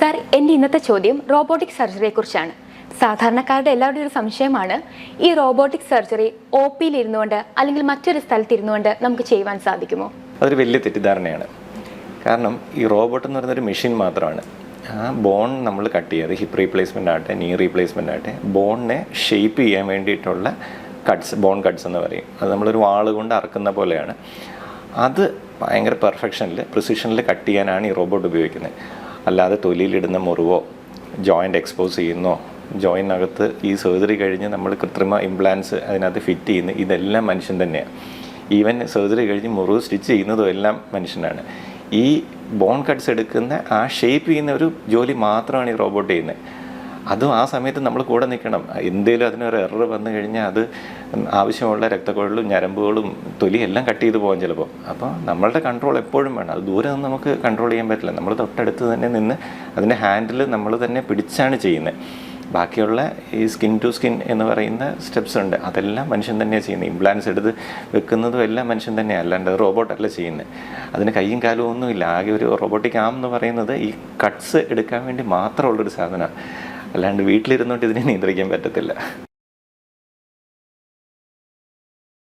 Sir എന്റെ ഇന്നത്തെ ചോദ്യം റോബോട്ടിക് സർജറിയെ കുറിച്ചാണ് സാധാരണക്കാരുടെ എല്ലാവരുടെയും ഒരു സംശയമാണ് ഈ റോബോട്ടിക് സർജറി ഒ പിയിൽ ഇരുന്നുകൊണ്ട് അല്ലെങ്കിൽ മറ്റൊരു സ്ഥലത്ത് ഇരുന്നുകൊണ്ട് നമുക്ക് ചെയ്യുവാൻ സാധിക്കുമോ? അതൊരു വലിയ തെറ്റിദ്ധാരണയാണ്. കാരണം ഈ റോബോട്ട് എന്ന് പറയുന്ന ഒരു മെഷീൻ മാത്രമാണ്. ആ ബോൺ നമ്മൾ കട്ട് ചെയ്യുക ഹിപ്പ് റീപ്ലേസ്മെന്റ് ആകട്ടെ നീ റീപ്ലേസ്മെന്റ് ആകട്ടെ ബോണിനെ ഷേപ്പ് ചെയ്യാൻ വേണ്ടിയിട്ടുള്ള കട്ട്സ് ബോൺ കട്ട്സ് എന്ന് പറയും. അത് നമ്മളൊരു വാൾ കൊണ്ട് അറക്കുന്ന പോലെയാണ്. അത് ഭയങ്കര പെർഫെക്ഷനിൽ പ്രിസിഷനിൽ കട്ട് ചെയ്യാനാണ് ഈ റോബോട്ട് ഉപയോഗിക്കുന്നത്. അല്ലാതെ തൊലിയിലിടുന്ന മുറിവോ ജോയിന്റ് എക്സ്പോസ് ചെയ്യുന്നോ ജോയിനകത്ത് ഈ സർജറി കഴിഞ്ഞ് നമ്മൾ കൃത്രിമ ഇംപ്ലാൻസ് അതിനകത്ത് ഫിറ്റ് ചെയ്യുന്ന ഇതെല്ലാം മനുഷ്യൻ തന്നെയാണ് ഈവൻ സർജറി കഴിഞ്ഞ് മുറിവ് സ്റ്റിച്ച് ചെയ്യുന്നതും എല്ലാം മനുഷ്യനാണ്. ഈ ബോൺ കട്ട്സ് എടുക്കുന്ന ആ ഷേപ്പ് ചെയ്യുന്ന ഒരു ജോലി മാത്രമാണ് ഈ റോബോട്ട് ചെയ്യുന്നത്. അതും ആ സമയത്ത് നമ്മൾ കൂടെ നിൽക്കണം. എന്തേലും അതിനൊരു എറർ വന്നു കഴിഞ്ഞാൽ അത് ആവശ്യമുള്ള രക്തക്കുഴലും ഞരമ്പുകളും തൊലി എല്ലാം കട്ട് ചെയ്ത് പോകാൻ ചിലപ്പോൾ അപ്പോൾ നമ്മളുടെ കൺട്രോൾ എപ്പോഴും വേണം. അത് ദൂരെ നിന്ന് നമുക്ക് കൺട്രോൾ ചെയ്യാൻ പറ്റില്ല. നമ്മൾ തൊട്ടടുത്ത് തന്നെ നിന്ന് അതിന്റെ ഹാൻഡിൽ നമ്മൾ തന്നെ പിടിച്ചാണ് ചെയ്യുന്നത് ബാക്കിയുള്ള ഈ സ്കിൻ ടു സ്കിൻ എന്ന് പറയുന്ന സ്റ്റെപ്സ് ഉണ്ട്. അതെല്ലാം മനുഷ്യൻ തന്നെയാണ് ചെയ്യുന്നത് ഇംപ്ലാൻസ് എടുത്ത് വെക്കുന്നതും എല്ലാം മനുഷ്യൻ തന്നെയാണ് അല്ലാണ്ട് റോബോട്ടല്ല ചെയ്യുന്നത് അതിന് കൈയും കാലും ഒന്നുമില്ല. ആകെ ഒരു റോബോട്ടിക് ആം എന്ന് പറയുന്നത് ഈ കട്ട്സ് എടുക്കാൻ വേണ്ടി മാത്രമുള്ളൊരു സാധനമാണ് അല്ലാണ്ട് വീട്ടിലിരുന്നോട്ട് ഇതിനെ നിയന്ത്രിക്കാൻ പറ്റത്തില്ല.